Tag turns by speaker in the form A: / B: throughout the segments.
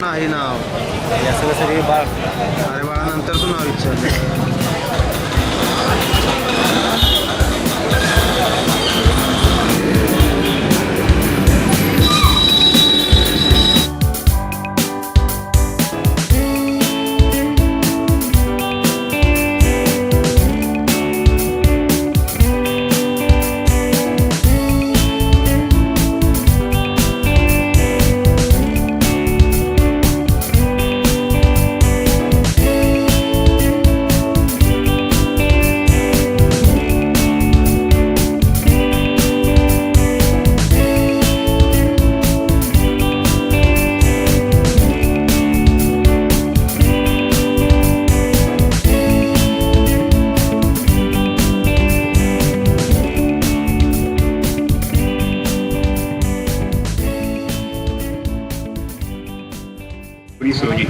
A: नाही नाव?
B: या सगळं सगळी बाळ.
A: अरे बाळा नंतर तू नाव विचार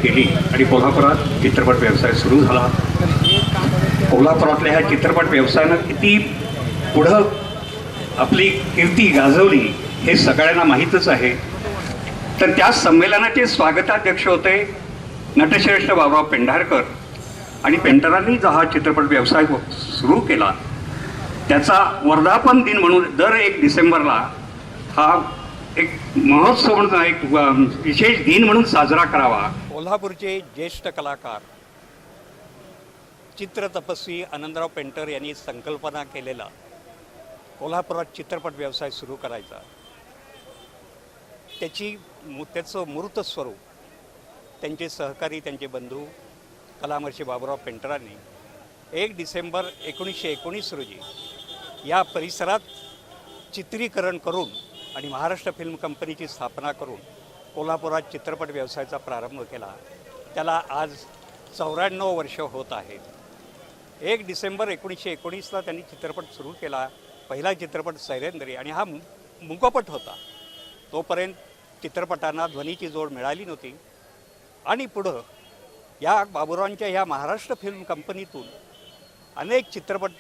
C: केली आणि कोल्हापुरात चित्रपट व्यवसाय सुरू झाला. कोल्हापुरातल्या ह्या चित्रपट व्यवसायानं किती पुढं आपली कीर्ती गाजवली हे सगळ्यांना माहीतच आहे. तर त्या संमेलनाचे स्वागताध्यक्ष होते नटश्रेष्ठ बाबा पेंढारकर. आणि पेंटरांनी जो हा चित्रपट व्यवसाय हो, सुरू केला त्याचा वर्धापन दिन म्हणून दर एक डिसेंबरला हा एक महोत्सव म्हणून एक विशेष दिन म्हणून साजरा करावा.
D: कोल्हापूरचे ज्येष्ठ कलाकार चित्र तपस्वी आनंदराव पेंटर यांनी संकल्पना केलेला कोल्हापुरात चित्रपट व्यवसाय सुरू करायचा. त्याची मू त्याचं मूर्त स्वरूप त्यांचे सहकारी त्यांचे बंधू कलामर्षी बाबुराव पेंटरांनी एक डिसेंबर एकोणीसशे एकोणीस रोजी या परिसरात चित्रीकरण करून आणि महाराष्ट्र फिल्म कंपनीची स्थापना करून कोल्हापुरात चित्रपट व्यवसायाचा प्रारंभ केला. त्याला आज चौऱ्याण्णव वर्ष होत आहेत एक डिसेंबर एकोणीसशे एकोणीसला त्यांनी चित्रपट सुरू केला. पहिला चित्रपट सैरेंद्री आणि हा मु मुकपट होता. तोपर्यंत चित्रपटांना ध्वनीची जोड मिळाली नव्हती. आणि पुढं या बाबुरावांच्या ह्या महाराष्ट्र फिल्म कंपनीतून अनेक चित्रपट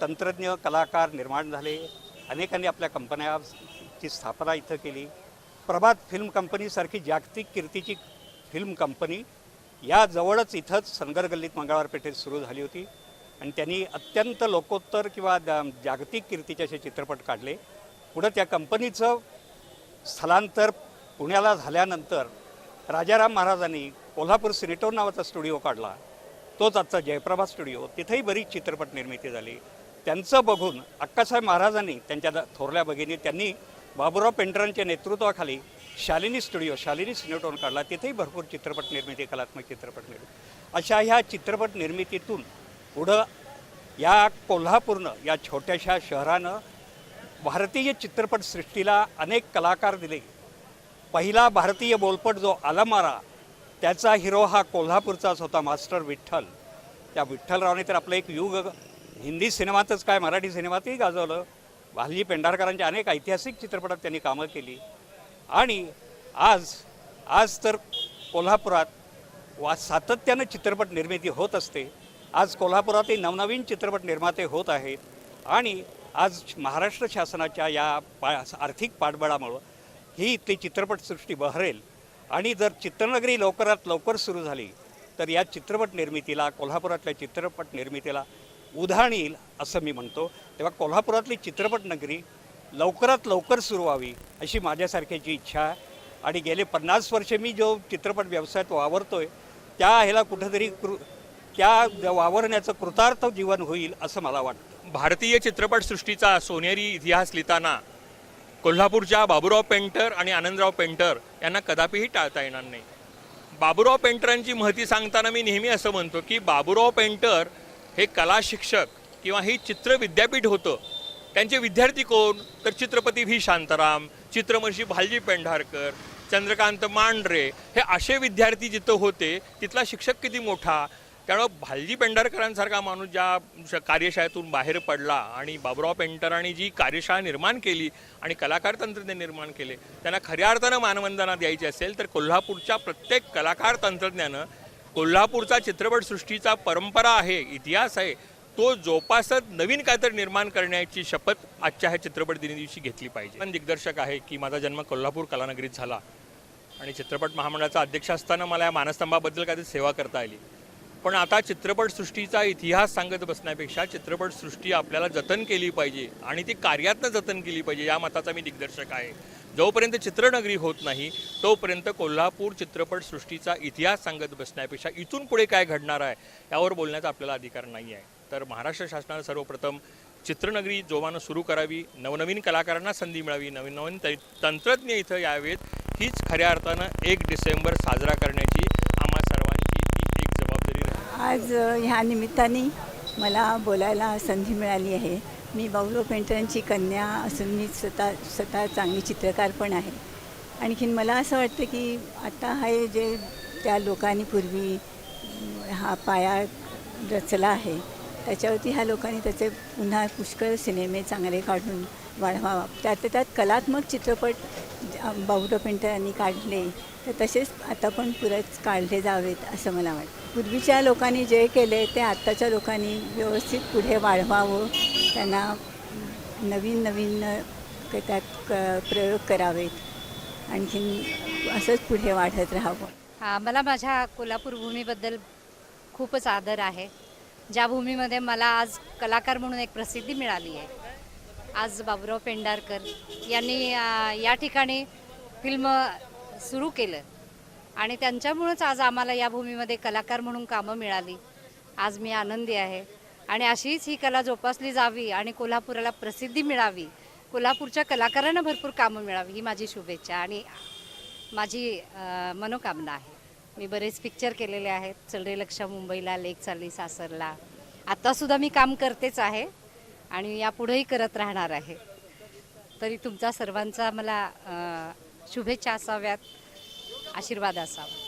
D: तंत्रज्ञ कलाकार निर्माण झाले. अनेकांनी आपल्या कंपन्या ची स्थापना इथं केली. प्रभात फिल्म कंपनीसारखी जागतिक कीर्तीची फिल्म कंपनी या जवळच इथंच सनगर गल्लीत मंगळवार पेठेत सुरू झाली होती. आणि त्यांनी अत्यंत लोकोत्तर किंवा जागतिक कीर्तीचे असे चित्रपट काढले. पुढं त्या कंपनीचं स्थलांतर पुण्याला झाल्यानंतर राजाराम महाराजांनी कोल्हापूर सिनेटोर नावाचा स्टुडिओ काढला. तोच आजचा जयप्रभा स्टुडिओ. तिथेही बरीच चित्रपट निर्मिती झाली. त्यांचं बघून अक्कासाहेब महाराजांनी त्यांच्या द- थोरल्या भगिनी त्यांनी बाबुराव पेंटरांच्या नेतृत्वाखाली शालिनी स्टुडिओ शालिनी सिनेटोन काढला. तिथेही भरपूर चित्रपट निर्मिती कलात्मक चित्रपट निर्मिती. अशा ह्या चित्रपट निर्मितीतून पुढं या कोल्हापूरनं या छोट्याशा शहरानं भारतीय चित्रपटसृष्टीला अनेक कलाकार दिले. पहिला भारतीय बोलपट जो आलमारा त्याचा हिरो हा कोल्हापूरचाच होता मास्टर विठ्ठल. त्या विठ्ठलरावने तर आपलं एक युग हिंदी सिनेमातच काय मराठी सिनेमातही गाजवलं. भालजी पेंढारकरांच्या अनेक ऐतिहासिक चित्रपटात त्यांनी कामं केली. आणि आज आज तर कोल्हापुरात वा सातत्यानं चित्रपट निर्मिती होत असते. आज कोल्हापुरातही नवनवीन चित्रपट निर्माते होत आहेत. आणि आज महाराष्ट्र शासनाच्या या पा आर्थिक पाठबळामुळं ही इथली चित्रपटसृष्टी बहरेल. आणि जर चित्रनगरी लवकरात लवकर सुरू झाली तर या चित्रपट निर्मितीला कोल्हापुरातल्या चित्रपट निर्मितीला उधाण येईल असं मी म्हणतो तेव्हा कोल्हापुरातली चित्रपट नगरी लवकरात लवकर सुरू व्हावी अशी माझ्यासारख्याची इच्छा आहे आणि गेले पन्नास वर्षे मी जो चित्रपट व्यवसायात वावरतोय त्या ह्याला कुठंतरी कृ त्या वावरण्याचं कृतार्थ जीवन होईल असं मला वाटतं.
E: भारतीय चित्रपटसृष्टीचा सोनेरी इतिहास लिहिताना कोल्हापूरच्या बाबुराव पेंटर आणि आनंदराव पेंटर यांना कदापिही टाळता येणार नाही. बाबुराव पेंटरांची महती सांगताना मी नेहमी असं म्हणतो की बाबुराव पेंटर हे कला शिक्षक किंवा ही चित्र विद्यापीठ होतं त्यांचे विद्यार्थी कोण? तर चित्रपती व्ही. शांताराम चित्रमर्षी भालजी पेंढारकर चंद्रकांत मांढरे हे असे विद्यार्थी जिथं होते तिथला शिक्षक किती मोठा? त्यामुळं भालजी पेंढारकरांसारखा माणूस ज्या श- कार्यशाळेतून बाहेर पडला आणि बाबुराव पेंटरांनी जी कार्यशाळा निर्माण केली आणि कलाकार तंत्रज्ञ निर्माण केले त्यांना खऱ्या अर्थानं मानवंदना द्यायची असेल तर कोल्हापूरच्या प्रत्येक कलाकार तंत्रज्ञानं कोल्हापूरचा चित्रपटसृष्टीचा परंपरा आहे इतिहास आहे तो जोपासत नवीन काहीतरी निर्माण करण्याची शपथ आजच्या ह्या चित्रपट दिनी दिवशी घेतली पाहिजे. पण दिग्दर्शक आहे की माझा जन्म कोल्हापूर कलानगरीत झाला आणि चित्रपट महामंडळाचा अध्यक्ष असताना मला या मानस्तंभाबद्दल काहीतरी सेवा करता आली. पण आता चित्रपटसृष्टीचा इतिहास सांगत बसण्यापेक्षा चित्रपटसृष्टी आपल्याला जतन केली पाहिजे आणि ती कार्यातनं जतन केली पाहिजे या मताचा मी दिग्दर्शक आहे. जोपर्यंत चित्रनगरी होत नाही तोपर्यंत कोल्हापूर चित्रपटसृष्टीचा इतिहास सांगत बसण्यापेक्षा इथून पुढे काय घडणार आहे यावर बोलण्याचा आपल्याला अधिकार नाही आहे. तर महाराष्ट्र शासनानं सर्वप्रथम चित्रनगरी जोमानं सुरू करावी नवनवीन कलाकारांना संधी मिळावी नवीन नवीन त तंत्रज्ञ इथं यावेत हीच खऱ्या अर्थानं एक डिसेंबर साजरा करण्याची आम्हा सर्वांची ती एक जबाबदारी
B: आज ह्या निमित्ताने मला बोलायला संधी मिळाली आहे. मी बाऊलो पेंटरांची कन्या असून मी स्वतः स्वतः चांगली चित्रकार पण आहे. आणखीन मला असं वाटतं की आता हे जे त्या लोकांनी पूर्वी हा पाया रचला आहे त्याच्यावरती ह्या लोकांनी त्याचे पुन्हा पुष्कळ सिनेमे चांगले काढून वाढवावा. त्यात त्यात कलात्मक चित्रपट अ, पेंटरांनी काढले तर तसेच आता पण पुरत काढले जावेत असं मला वाटतं. पूर्वीच्या लोकांनी जे केले ते आत्ताच्या लोकांनी व्यवस्थित पुढे वाढवावं त्यांना नवीन नवीन त्यात क- प्रयोग करावेत. आणखीन असंच पुढे वाढत राहावं.
F: हा मला माझ्या कोल्हापूर भूमीबद्दल खूपच आदर आहे. ज्या भूमीमध्ये मला आज कलाकार म्हणून एक प्रसिद्धी मिळाली आहे. आज बाबुराव पेंडारकर यांनी या ठिकाणी फिल्म सुरू केलं. आणि त्यांच्यामुळंच आज आम्हाला या भूमीमध्ये कलाकार म्हणून कामं मिळाली. आज मी आनंदी आहे. आणि अशीच ही कला जोपासली जावी आणि कोल्हापुराला प्रसिद्धी मिळावी. कोल्हापूरच्या कलाकारांना भरपूर कामं मिळावी ही माझी शुभेच्छा आणि माझी मनोकामना आहे. मी बरेच पिक्चर केलेले आहेत. चलरे लक्ष मुंबईला लेक चालली सासरला. आत्तासुद्धा मी काम करतेच आहे आणि यापुढेही करत राहणार आहे. तरी तुमचा सर्वांचा मला शुभेच्छा असाव्यात आशीर्वाद असावा.